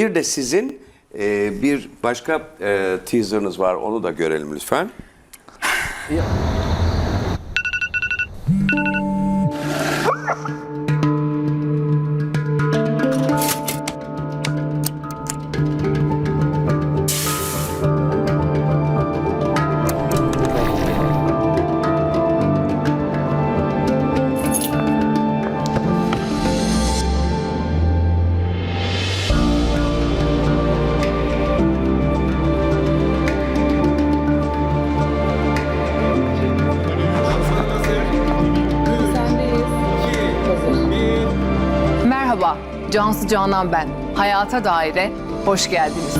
Bir de sizin e, bir başka e, teaserınız var. Onu da görelim lütfen. Cansu Canan ben. Hayata Daire, hoş geldiniz.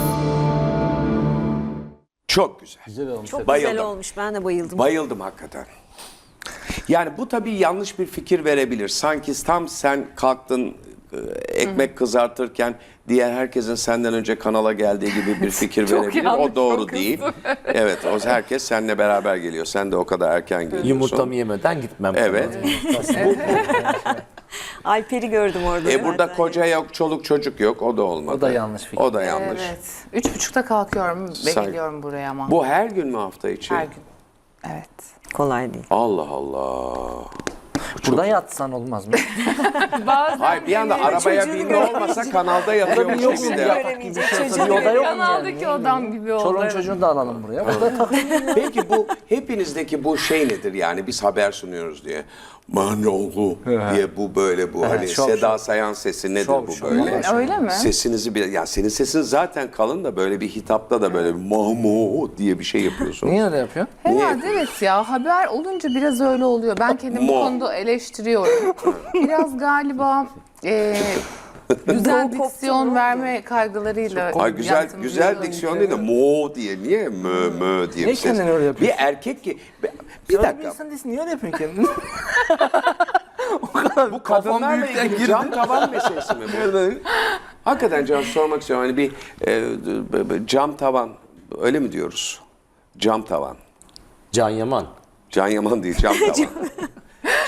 Çok güzel. Çok Bayıldım. güzel olmuş. Ben de bayıldım. Bayıldım hakikaten. Yani bu tabii yanlış bir fikir verebilir. Sanki tam sen kalktın e, ekmek kızartırken diğer herkesin senden önce kanala geldiği gibi bir fikir verebilir. yanlış, O doğru değil. evet, o herkes seninle beraber geliyor. Sen de o kadar erken geliyorsun. Yumurtamı yemeden gitmem. Evet. Alper'i gördüm orada. E burada zaten. koca yok, çoluk çocuk yok. O da olmadı. O da yanlış fikir. O da yanlış. Evet, üç buçukta kalkıyorum ve Sanki- geliyorum buraya ama. Bu her gün mü hafta içi? Her gün. Evet. Kolay değil. Allah Allah. Burada yatsan olmaz mı? Bazen Hayır bir anda arabaya binme olmasa kanalda yatıyormuş Yok gibi mu de. Bir çocuğu. oda yok mu kanaldaki yani? odam gibi oldu. Çoluğun evet. çocuğunu da alalım buraya. Burada tak. Peki bu hepinizdeki bu şey nedir yani biz haber sunuyoruz diye. Man oldu diye bu böyle bu hani şov, Seda şov. Sayan sesi nedir Şov, bu şov. böyle? Hı, öyle mi? Sesinizi bir ya senin sesin zaten kalın da böyle bir hitapta da böyle bir mahmu diye bir şey yapıyorsun. Niye öyle yapıyor? Herhalde evet ya haber olunca biraz öyle oluyor. Ben kendimi bu konuda eleştiriyorum. biraz galiba e, güzel diksiyon verme kaygılarıyla Ay güzel güzel diksiyon değil de mo diye niye mö mö diye Niye kendini öyle yapıyorsun? Bir erkek ki bir, bir Bir dakika insan değilsin. Niye öyle yapıyorsun kendini? bu kadınlarla ilgili cam tavan meselesi mi bu? Hakikaten Can sormak istiyorum hani bir e, cam tavan öyle mi diyoruz? Cam tavan. Can Yaman. Can Yaman değil cam tavan.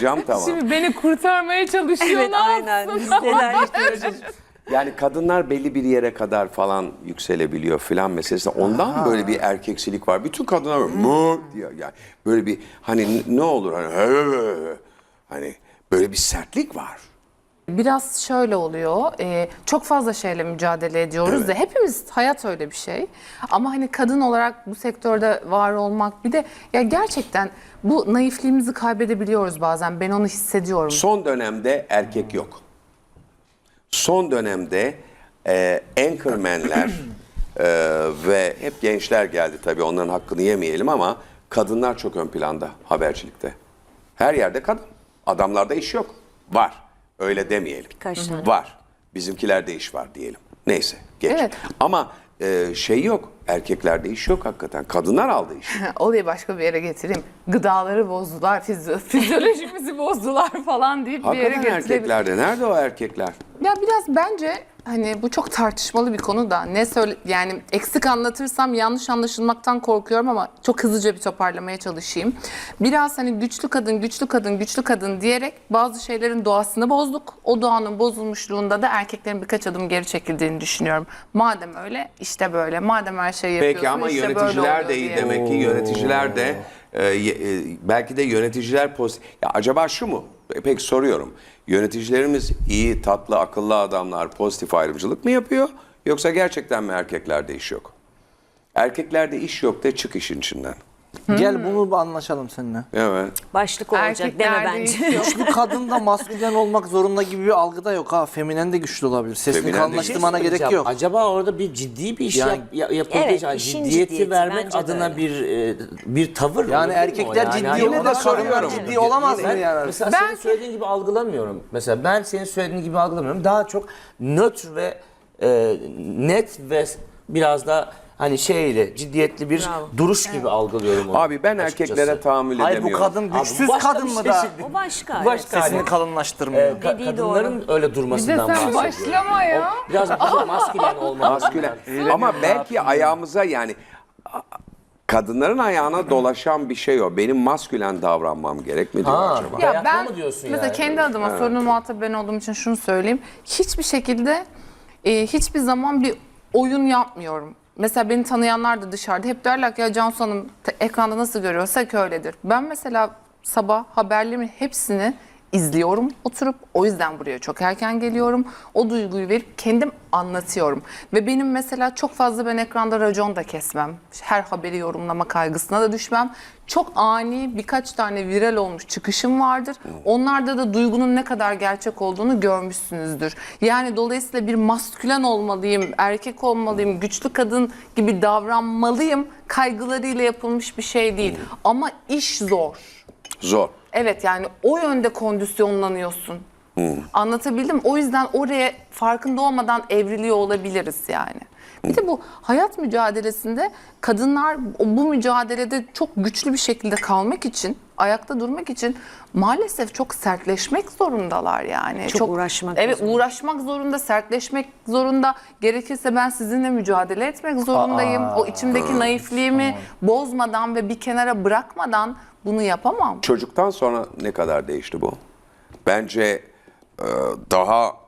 cam tavan. Şimdi beni kurtarmaya çalışıyor. Evet ne aynen. yapsın? Biz neler yapıyoruz. Yani kadınlar belli bir yere kadar falan yükselebiliyor filan meselesi. Ondan böyle bir erkeksilik var. Bütün kadınlar böyle mı diyor yani. Böyle bir hani ne olur hani hani böyle bir sertlik var. Biraz şöyle oluyor. e, çok fazla şeyle mücadele ediyoruz Evet. da hepimiz hayat öyle bir şey. Ama hani kadın olarak bu sektörde var olmak bir de ya gerçekten bu naifliğimizi kaybedebiliyoruz bazen. Ben onu hissediyorum. Son dönemde erkek yok. Son dönemde e, anchormanler e, ve hep gençler geldi tabii onların hakkını yemeyelim ama kadınlar çok ön planda habercilikte. Her yerde kadın. Adamlarda iş yok. Var. Öyle demeyelim. Birkaç tane. Var. Bizimkilerde iş var diyelim. Neyse geç. Evet. Ama e, şey yok. Erkeklerde iş yok hakikaten. Kadınlar aldı iş. Olayı başka bir yere getireyim. Gıdaları bozdular, fizyo- fizyolojimizi bozdular falan deyip bir yere Hakikaten erkeklerde. Nerede o erkekler? Ya biraz bence hani bu çok tartışmalı bir konu da ne söyle yani eksik anlatırsam yanlış anlaşılmaktan korkuyorum ama çok hızlıca bir toparlamaya çalışayım. Biraz hani güçlü kadın, güçlü kadın, güçlü kadın diyerek bazı şeylerin doğasını bozduk. O doğanın bozulmuşluğunda da erkeklerin birkaç adım geri çekildiğini düşünüyorum. Madem öyle işte böyle. Madem her şeyi yapıyorsun Peki ama işte böyle yöneticiler oluyor de iyi diye. demek ki yöneticiler de e, ye- e, belki de yöneticiler pozitif. Ya acaba şu mu? Peki soruyorum. Yöneticilerimiz iyi, tatlı, akıllı adamlar pozitif ayrımcılık mı yapıyor? Yoksa gerçekten mi erkeklerde iş yok? Erkeklerde iş yok de çık işin içinden. Gel bunu bir anlaşalım seninle. Evet. Başlık olacak deme Erkeklerde bence. Güçlü kadın da maskülen olmak zorunda gibi bir algı da yok ha. Feminen de güçlü olabilir. Sesini Feminen de kalınlaştırmana güçlü. gerek yok. Acaba orada bir ciddi bir iş Yani- yap, ya- yapıldığı Evet, için yani işin ciddiyeti ciddiyeti vermek bence de adına öyle. bir e, bir tavır Yani mi o? erkekler ciddi Yani yine de ona- kadınlar ciddi olamaz mı Ben yani? Mesela Ben- senin söylediğin gibi algılamıyorum. Mesela ben senin söylediğin gibi algılamıyorum. Daha çok nötr ve e, net ve biraz da hani şeyle ciddiyetli bir Bravo. duruş gibi algılıyorum onu. Abi ben açıkçası. erkeklere tahammül Hayır bu edemiyorum. kadın güçsüz başka kadın bir mı şey da şimdi. O başka. Başka sesini kalınlaştırmıyor? e, ka- Dediği kadınların öyle durmasından Bir de sen bahsediyorum. başlama ya. O biraz daha maskülen olmalı. Maskülen. Ama belki ayağımıza yani a- kadınların ayağına dolaşan bir şey o. Benim maskülen davranmam gerek mi diyor Ha, acaba? Ya ben mı diyorsun mesela yani? kendi adıma sorunun muhatabı ben olduğum için şunu söyleyeyim. Hiçbir şekilde e, hiçbir zaman bir oyun yapmıyorum. Mesela beni tanıyanlar da dışarıda hep derler ki ya Cansu Hanım ekranda nasıl görüyorsak öyledir. Ben mesela sabah haberlerimin hepsini izliyorum oturup o yüzden buraya çok erken geliyorum. O duyguyu verip kendim anlatıyorum. Ve benim mesela çok fazla ben ekranda racon da kesmem. Her haberi yorumlama kaygısına da düşmem. Çok ani birkaç tane viral olmuş çıkışım vardır. Onlarda da duygunun ne kadar gerçek olduğunu görmüşsünüzdür. Yani dolayısıyla bir maskülen olmalıyım, erkek olmalıyım, güçlü kadın gibi davranmalıyım kaygılarıyla yapılmış bir şey değil. Ama iş zor. Zor. Evet yani o yönde kondisyonlanıyorsun. Anlatabildim. O yüzden oraya farkında olmadan evriliyor olabiliriz yani. Bir de bu hayat mücadelesinde kadınlar bu mücadelede çok güçlü bir şekilde kalmak için, ayakta durmak için maalesef çok sertleşmek zorundalar yani. Çok uğraşmak Evet zorunda. uğraşmak zorunda, sertleşmek zorunda. Gerekirse ben sizinle mücadele etmek zorundayım. o içimdeki naifliğimi bozmadan ve bir kenara bırakmadan bunu yapamam. Çocuktan sonra ne kadar değişti bu? Bence e, daha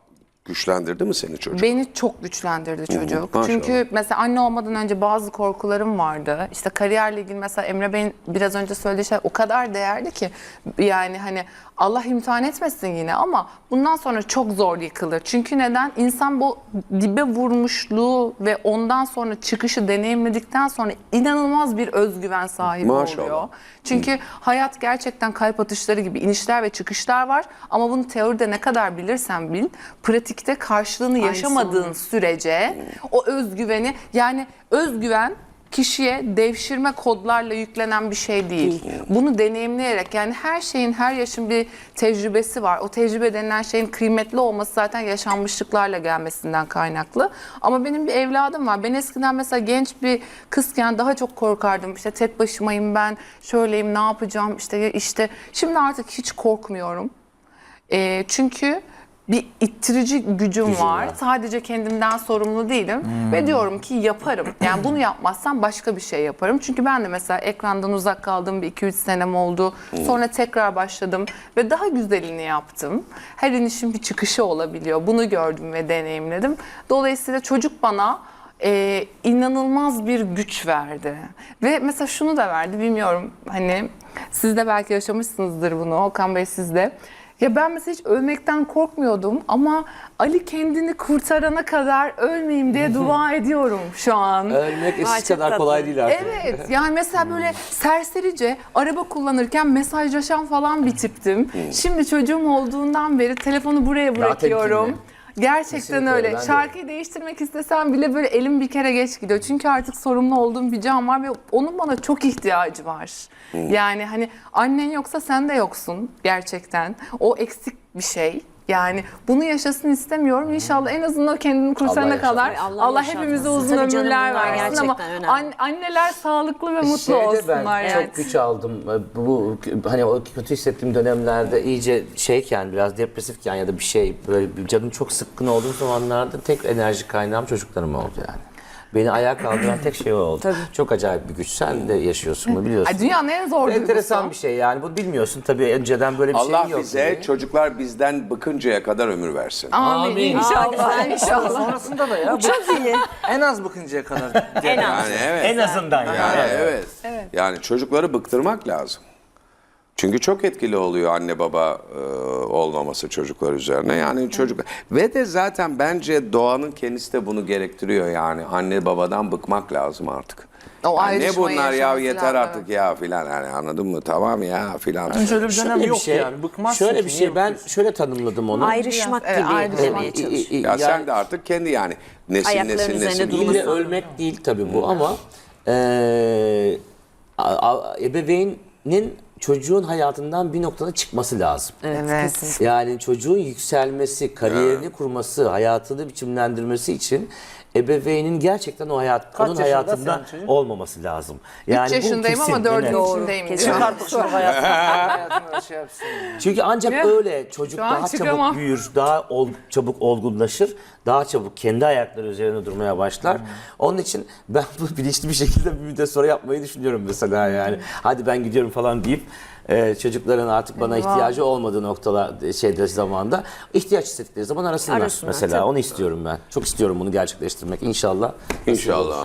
güçlendirdi mi seni çocuk? Beni çok güçlendirdi çocuk. maşallah. Çünkü mesela anne olmadan önce bazı korkularım vardı. İşte kariyerle ilgili mesela Emre Bey'in biraz önce söylediği şey o kadar değerli ki yani hani Allah imtihan etmesin yine ama bundan sonra çok zor yıkılır. Çünkü neden? İnsan bu dibe vurmuşluğu ve ondan sonra çıkışı deneyimledikten sonra inanılmaz bir özgüven sahibi Maşallah. oluyor. Çünkü hayat gerçekten kalp atışları gibi inişler ve çıkışlar var. Ama bunu teoride ne kadar bilirsen bil, pratikte karşılığını yaşamadığın sürece o özgüveni yani özgüven kişiye devşirme kodlarla yüklenen bir şey değil. Bunu deneyimleyerek yani her şeyin her yaşın bir tecrübesi var. O tecrübe denilen şeyin kıymetli olması zaten yaşanmışlıklarla gelmesinden kaynaklı. Ama benim bir evladım var. Ben eskiden mesela genç bir kızken daha çok korkardım. İşte tek başımayım ben, şöyleyim, ne yapacağım işte işte. Şimdi artık hiç korkmuyorum. Ee, çünkü bir ittirici gücüm var. Sadece kendimden sorumlu değilim. Ve diyorum ki yaparım. Yani bunu yapmazsam başka bir şey yaparım. Çünkü ben de mesela ekrandan uzak kaldığım bir 2-3 senem oldu. Sonra tekrar başladım ve daha güzelini yaptım. Her inişin bir çıkışı olabiliyor. Bunu gördüm ve deneyimledim. Dolayısıyla çocuk bana e, inanılmaz bir güç verdi. Ve mesela şunu da verdi bilmiyorum hani siz de belki yaşamışsınızdır bunu Okan Bey siz de. Ya ben mesela hiç ölmekten korkmuyordum ama Ali kendini kurtarana kadar ölmeyeyim diye dua ediyorum şu an. Ölmek eskisi çok kadar kolay değil artık. Evet yani mesela böyle serserice araba kullanırken mesajlaşan falan bir tiptim. Şimdi çocuğum olduğundan beri telefonu buraya bırakıyorum. temkinli. Gerçekten Kesinlikle öyle. öyle, ben de Şarkıyı değiştirmek istesem bile böyle elim bir kere geç gidiyor. Çünkü artık sorumlu olduğum bir can var ve onun bana çok ihtiyacı var. Yani hani annen yoksa sen de yoksun gerçekten. O eksik bir şey. Yani bunu yaşasın istemiyorum. İnşallah en azından kendini kurtarana yaşatmasın. kadar Allah, Allah hepimize yaşatmasın. uzun Tabii canım, ömürler bunlar versin ama gerçekten önemli. an- anneler sağlıklı ve mutlu Şeyde olsunlar ben yani. çok güç aldım. Ee, Bu hani o kötü hissettiğim dönemlerde iyice şeyken biraz depresifken ya da bir şey böyle canım çok sıkkın olduğum zamanlarda tek enerji kaynağım çocuklarım oldu yani. Beni ayağa kaldıran tek şey o oldu. Çok acayip bir güç. Sen de yaşıyorsun bunu biliyorsun. Ay, dünyanın en zor Enteresan duygusu. bir şey yani. Bu bilmiyorsun tabii önceden böyle bir Allah şey yok. bize tabii. çocuklar bizden bıkıncaya kadar ömür versin. Amin. Amin. İnşallah. inşallah. Sonrasında da ya. bu Çok iyi. en az bakıncaya kadar. En az. Yani evet. En azından yani. Yani evet. Yani çocukları bıktırmak lazım. Çünkü çok etkili oluyor anne baba e, olmaması çocuklar üzerine. Yani çocuk ve de zaten bence doğanın kendisi de bunu gerektiriyor yani anne babadan bıkmak lazım artık. O Yani ne ayrışmayı bunlar ya yaşaması yeter lazım. artık ya filan yani anladın mı? Tamam ya filan. Şöyle bir dönem Şöyle bir yok şey, yani. Bıkmazsın şöyle ki, bir niye şey ben bıkıyorsun? şöyle tanımladım onu. Ayrışmak Evet, gibi ayrışmak. demeye çalışıyorum. Ya sen de artık kendi yani nesil Ayaklarının nesil üzerine nesil. durması. İlle ölmek değil tabii bu ama eee, a- a- ebeveynin çocuğun hayatından bir noktada çıkması lazım. Evet. Yani çocuğun yükselmesi, kariyerini kurması, hayatını biçimlendirmesi için ebeveynin gerçekten o hayat, Kaç onun yaşında hayatında senin olması lazım. Yani 3 bu yaşındayım kesin, ama 4'ün evet. içindeyim. Kesin. diyor. Çık artık şu hayatını. hayatını şey yapsın. Çünkü ancak Ya, öyle çocuk şu an daha çıkamam. çabuk büyür, daha ol- çabuk olgunlaşır, daha çabuk kendi ayakları üzerine durmaya başlar. Hmm. Onun için ben bu bilinçli bir şekilde bir müddet sonra yapmayı düşünüyorum mesela yani. Hadi ben gidiyorum falan deyip ee, çocukların artık bana Eyvah. ihtiyacı olmadığı noktalar şeyde zamanda ihtiyaç hissettikleri zaman arasınlar, Arasınlar, mesela. tabii. Onu istiyorum ben. Çok istiyorum bunu gerçekleştirmek inşallah. İnşallah.